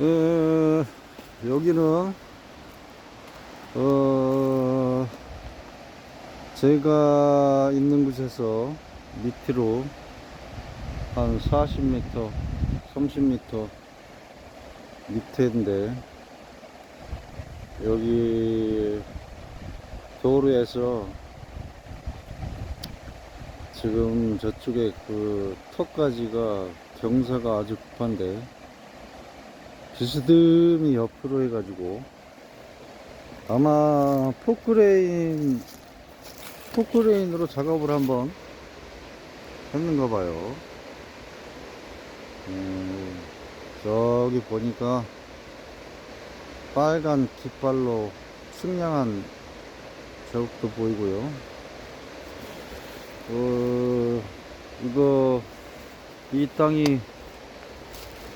어, 여기는 어, 제가 있는 곳에서 밑으로 한 40m, 30m 밑에인데 여기 도로에서 지금 저쪽에 그 턱까지가 경사가 아주 급한데 비스듬히 옆으로 해가지고 아마 포크레인 포크레인으로 작업을 한번 했는가 봐요. 음, 저기 보니까 빨간 깃발로 승량한 자국도 보이고요. 어, 이거 이 땅이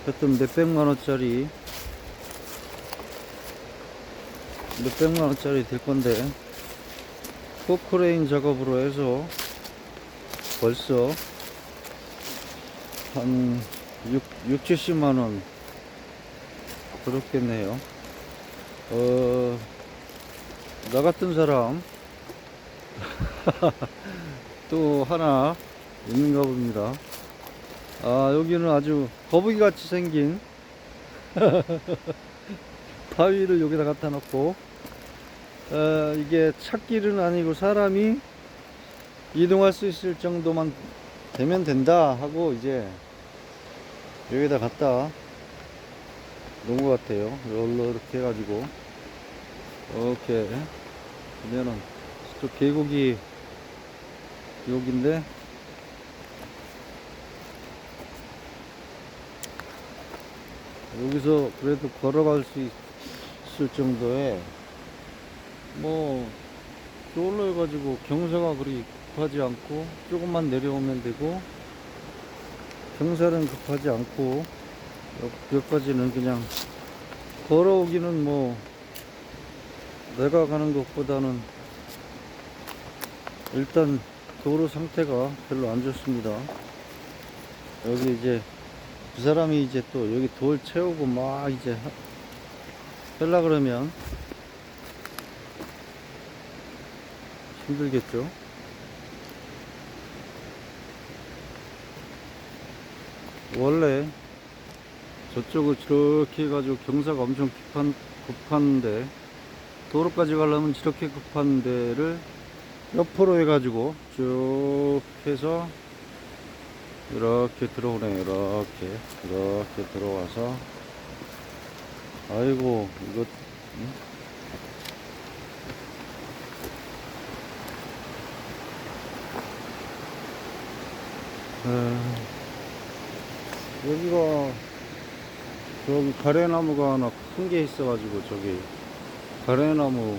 하여튼 몇백만 원짜리 몇백만 원짜리 될 건데 포크레인 작업으로 해서 벌써 한 6, 6 70만 원 그렇겠네요. 어, 나 같은 사람 또 하나 있는가 봅니다. 아 여기는 아주 거북이 같이 생긴 바위를 여기다 갖다 놓고 어, 이게 찾길은 아니고 사람이 이동할 수 있을 정도만 되면 된다 하고 이제 여기다 갖다 놓은 것 같아요. 여기로 이렇게 해가지고. 이렇게 보면은 저 계곡이 여기인데. 여기서 그래도 걸어갈 수 있을 정도의 뭐 저걸로 해가지고 경사가 그리 급하지 않고 조금만 내려오면 되고 경사는 급하지 않고 여- 여기까지는 그냥 걸어오기는 뭐 내가 가는 것보다는 일단 도로 상태가 별로 안 좋습니다. 여기 이제 그 사람이 이제 또 여기 돌 채우고 막 이제 하- 하려 그러면 힘들겠죠. 원래 저쪽을 저렇게 해가지고 경사가 엄청 급한, 급한데 도로까지 가려면 저렇게 급한 데를 옆으로 해가지고 쭉 해서 이렇게 들어오네 이렇게 이렇게 들어와서 아이고 이거 응? 에, 여기가 저기 가래나무가 하나 큰 게 있어가지고 저기 가래나무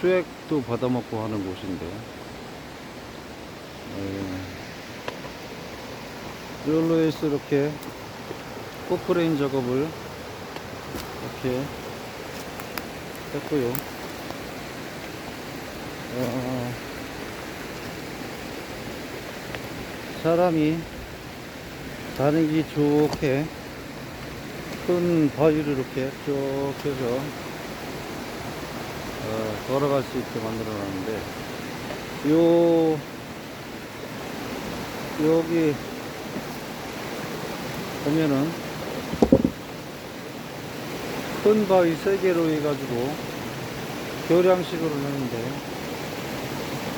수액도 받아먹고 하는 곳인데. 예. 이걸로 해서 이렇게 포크레인 작업을 이렇게 했고요. 어, 사람이 다니기 좋게 큰 바위를 이렇게 쭉 해서 어, 걸어갈 수 있게 만들어 놨는데 요 여기 보면은 큰 바위 세 개로 해가지고 교량식으로 하는데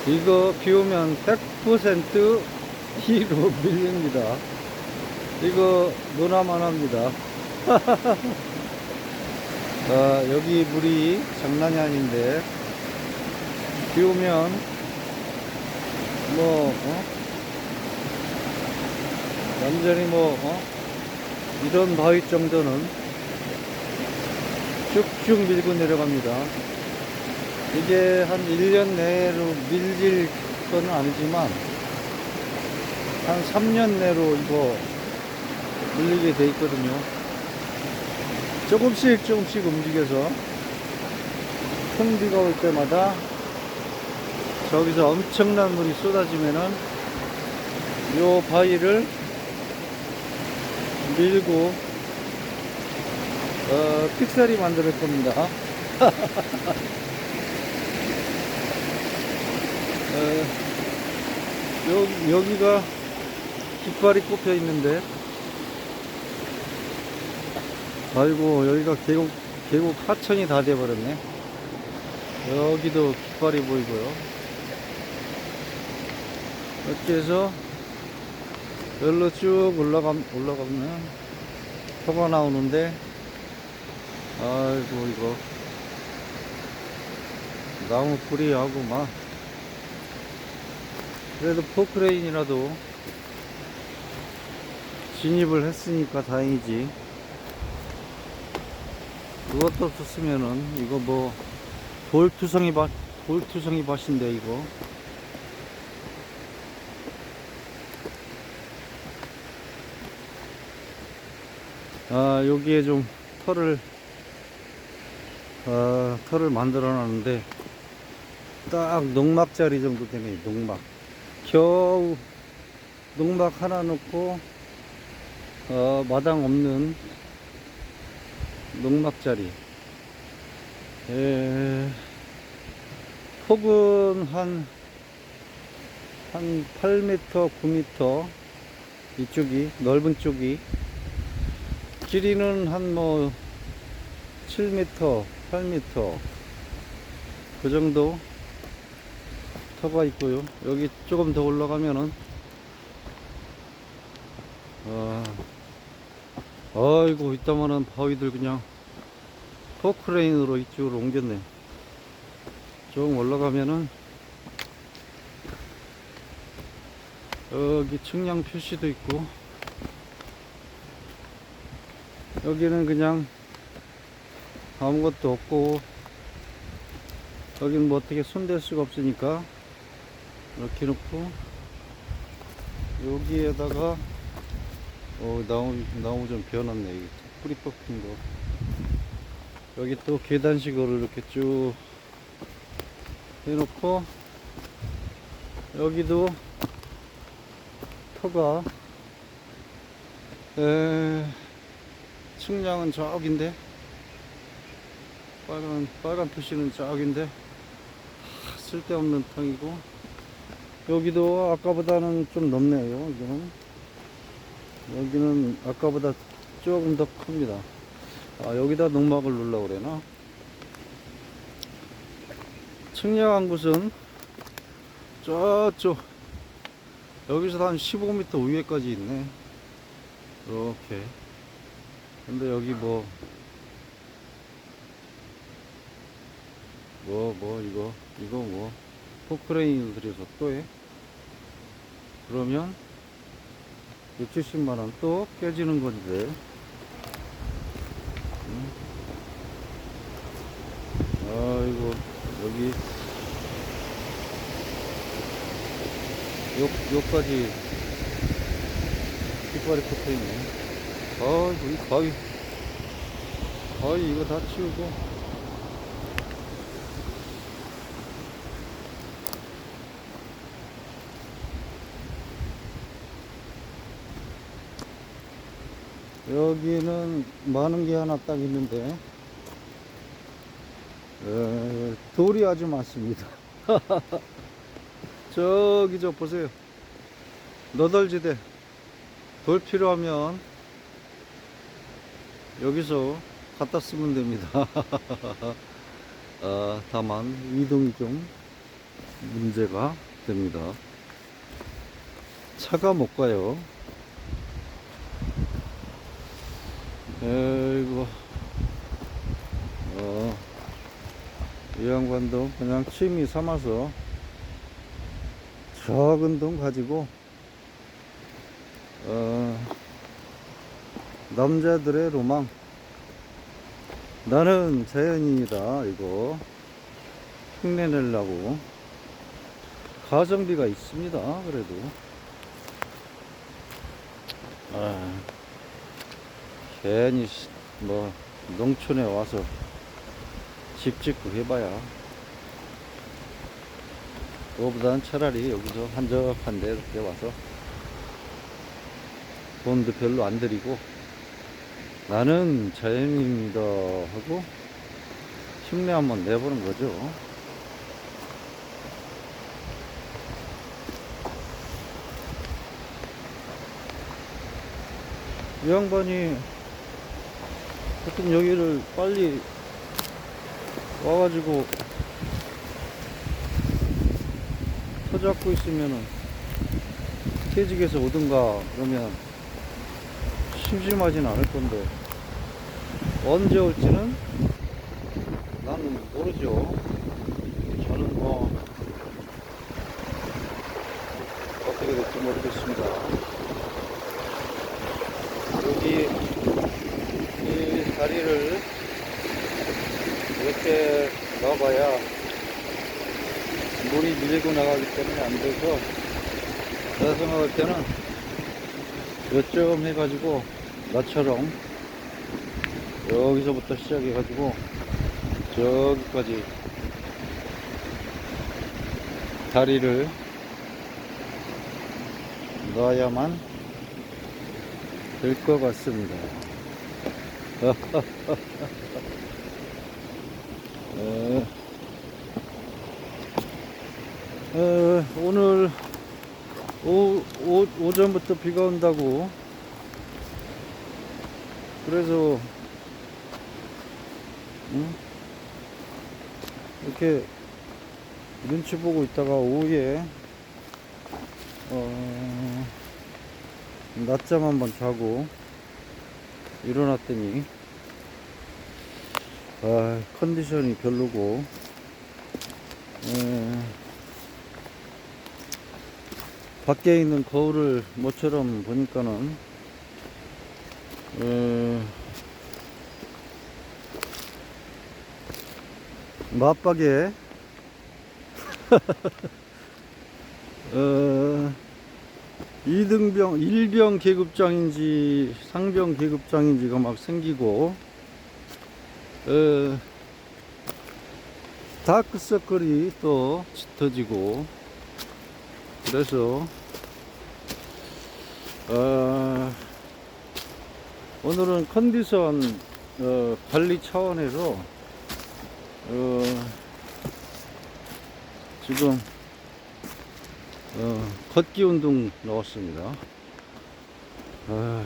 이거 비 오면 100% 비로 밀립니다. 이거 논하만 합니다. 아, 여기 물이 장난이 아닌데 비 오면 뭐 어? 완전히 뭐 어? 이런 바위 정도는 쭉쭉 밀고 내려갑니다. 이게 한 1년 내로 밀릴 건 아니지만 한 3년 내로 이거 밀리게 돼 있거든요. 조금씩 조금씩 움직여서 큰 비가 올 때마다 저기서 엄청난 물이 쏟아지면은 요 바위를 밀고 어, 픽셀이 만들 겁니다. 어, 여기, 여기가 깃발이 꼽혀 있는데, 아이고, 여기가 계곡, 계곡 하천이 다 돼버렸네. 여기도 깃발이 보이고요. 이렇게 해서, 여기로 쭉 올라가, 올라가면, 터가 나오는데, 아이고, 이거. 나무 뿌리하고 막. 그래도 포크레인이라도 진입을 했으니까 다행이지. 그것도 없었으면은, 이거 뭐, 돌투성이 밭, 돌투성이 밭인데, 이거. 아, 여기에 좀 털을, 아, 털을 만들어 놨는데, 딱 농막자리 정도 되네, 농막. 겨우 농막 하나 놓고, 어, 마당 없는 농막자리. 에, 폭은 한, 한 8m, 9m, 이쪽이, 넓은 쪽이, 길이는 한 뭐 7m, 8m 그 정도 터가 있고요. 여기 조금 더 올라가면은 아, 아이고 이따만한 바위들 그냥 포크레인으로 이쪽으로 옮겼네. 좀 올라가면은 여기 측량 표시도 있고 여기는 그냥 아무것도 없고 여기는 뭐 어떻게 손댈 수가 없으니까 이렇게 놓고 여기에다가 어 나무 나무 좀 비워놨네 이게. 뿌리 뽑힌 거. 여기 또 계단식으로 이렇게 쭉 해놓고 여기도 터가 에 측량은 저긴데 빨간 빨간 표시는 저긴데 하, 쓸데없는 탕이고. 여기도 아까보다는 좀 넓네요 여기는 여기는 아까보다 조금 더 큽니다. 아 여기다 농막을 놓으려고 그래나? 측량한 곳은 저쪽 여기서 한 15m 위에까지 있네. 이렇게. 근데 여기 뭐, 뭐, 뭐, 이거, 이거 뭐, 포크레인을 들여서 또 해? 그러면, 6, 70만원 또 깨지는 건데, 응? 아이고, 여기, 요, 요까지, 깃발이 붙어 있네. 아이고, 이 가위. 가위 이거 다 치우고. 여기는 많은 게 하나 딱 있는데, 에, 돌이 아주 많습니다. 저기 저 보세요. 너덜지대. 돌 필요하면 여기서 갖다 쓰면 됩니다. 아, 다만 이동이 좀 문제가 됩니다. 차가 못 가요. 에이고, 어, 이 양반도 그냥 취미 삼아서 적은 돈 가지고, 어, 남자들의 로망. 나는 자연인이다, 이거. 흉내내려고. 가성비가 있습니다, 그래도. 아, 괜히, 시- 뭐, 농촌에 와서 집 짓고 해봐야. 그거보단 차라리 여기서 한적한 데 이렇게 와서 돈도 별로 안 들이고 나는 자연인이다 하고 힘내 한번 내보는 거죠. 이 양반이 하여튼 여기를 빨리 와가지고 터잡고 있으면은 퇴직해서 오든가 그러면 심심하진 않을 건데 언제 올지는 나는 모르죠. 저는 뭐 어떻게 될지 모르겠습니다. 여기 이 다리를 이렇게 넣어봐야 물이 밀고 나가기 때문에 안 돼서 내가 생각할 때는 요쯤 해가지고 나처럼 여기서부터 시작해가지고 저기까지 다리를 놔야만 될 것 같습니다. 어, 어, 오늘 오, 오, 오전부터 비가 온다고. 그래서 응? 이렇게 눈치 보고 있다가 오후에 어, 낮잠 한번 자고 일어났더니. 아, 컨디션이 별로고. 에, 밖에 있는 거울을 모처럼 보니까는 에, 맞박에 어, 2등병, 1병 계급장인지 상병 계급장인지가 막 생기고 어, 다크서클이 또 짙어지고 그래서 어, 오늘은 컨디션 어, 관리 차원에서 어, 지금 어, 걷기 운동 나왔습니다. 아,